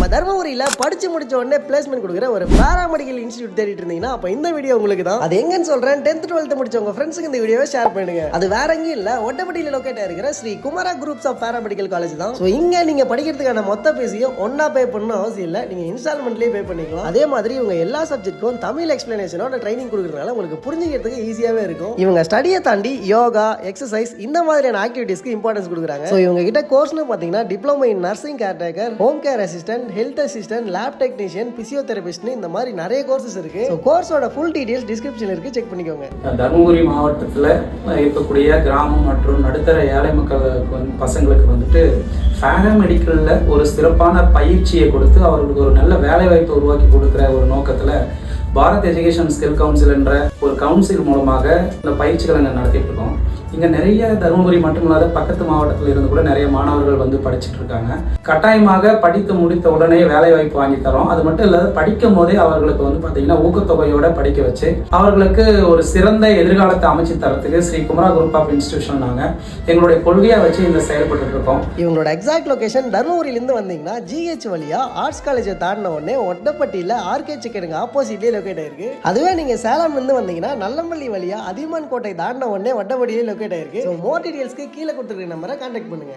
நம்ம தர்மபுரியில் படிச்சு முடிச்ச உடனே பிளேஸ்மெண்ட் கொடுக்குற ஒரு பாராமெடிக்கல் இன்ஸ்டியூட் தேடிட்டு இருந்தீங்கன்னா அப்ப இந்த வீடியோ உங்களுக்கு தான். அது எங்கன்னு சொல்றேன் டென்த் டுவெல்த் முடிச்ச உங்க ஃப்ரெண்ட்ஸுக்கு இந்த வீடியோவை ஷேர் பண்ணுங்க அது வேற எங்கேயும் இல்ல ஒட்டப்பட்டியில லொக்கேட் இருக்கிற Sri Kumara groups of paramedical college தான். ஸோ இங்க நீங்க படிக்கிறதுக்கான மொத்த ஃபீஸையும் ஒன்னா பே பண்ணணும் அவசியம் இல்லை. நீங்க இன்ஸ்டால்மெண்ட்லேயே பே பண்ணிக்கலாம். அதே மாதிரி இவங்க எல்லா சப்ஜெக்ட்க்கும் தமிழ் எக்ஸ்பிளனேஷனோட ட்ரைனிங் கொடுக்குறதுனால உங்களுக்கு புரிஞ்சுக்கிறதுக்கு ஈஸியாவே இருக்கும். இவங்க ஸ்டடியை தாண்டி யோகா எக்ஸசைஸ் இந்த மாதிரியான ஆக்டிவிட்டீஸ்க்கு இம்பார்ட்டன்ஸ் கொடுக்குறாங்க. ஸோ இவங்க கிட்ட கோர்ஸ்னு பார்த்தீங்கன்னா diploma in nursing caretaker home care assistant health assistant lab technician பிசியோதெரபிஸ்ட்னு இந்த மாதிரி நிறைய கோர்சஸ் இருக்கு. ஸோ கோர்ஸோட ஃபுல் டீடைல்ஸ் டிஸ்கிரிப்ஷனில் இருக்கு. செக் பண்ணிக்கோங்க. தருமபுரி மாவட்டத்தில் இருக்கக்கூடிய கிராமம் மற்றும் நடுத்தர ஏழை மக்களுக்கு வந்து பசங்களுக்கு வந்துட்டு பேராமெடிக்கலில் ஒரு சிறப்பான பயிற்சியை கொடுத்து அவர்களுக்கு ஒரு நல்ல வேலைவாய்ப்பை உருவாக்கி கொடுக்குற ஒரு நோக்கத்தில் பாரத் எஜுகேஷன் ஸ்கில் கவுன்சில் என்ற ஒரு கவுன்சில் மூலமாக இந்த பயிற்சிகளை நாங்கள் நடத்திட்டு இருக்கோம். இங்கே நிறைய தருமபுரி மட்டுமில்லாத பக்கத்து மாவட்டத்தில் இருந்து கூட நிறைய மாணவர்கள் வந்து படிச்சுட்டு இருக்காங்க. கட்டாயமாக படித்து முடித்த உடனே வேலை வாய்ப்பு வாங்கி தரோம். அது மட்டும் இல்லாத படிக்கும் போதே அவர்களுக்கு வந்து பார்த்தீங்கன்னா ஊக்கத்தொகையோட படிக்க வச்சு அவர்களுக்கு ஒரு சிறந்த எதிர்காலத்தை அமைச்சு தரத்துக்கு Sri Kumara group of institution நாங்கள் எங்களுடைய கொள்கையாக வச்சு இந்த செயல்பட்டு இருக்கோம். இவங்களோட எக்ஸாக்ட் லொகேஷன் தருமபுரியிலேருந்து வந்தீங்கன்னா ஜிஹெச் வழியா ஆர்ட்ஸ் காலேஜை தாண்டின உடனே ஒட்டப்பட்டியில் ஆர்கே சிக்கனுக்கு ஆப்போசிட்லேயே லொக்கேட் ஆயிருக்கு. அதுவே நீங்கள் சேலம்லேருந்து வந்தீங்கன்னா நல்லம்பள்ளி வழியா அதியமான் கோட்டை தாண்டின உடனே ஒட்டப்பட்டியிலே லொக்கேட் ஆயிருக்கு ஸோ மோர் டீடைல்ஸ்க்கு கீழே கொடுத்துருக்க நம்பரை கான்டாக்ட் பண்ணுங்க.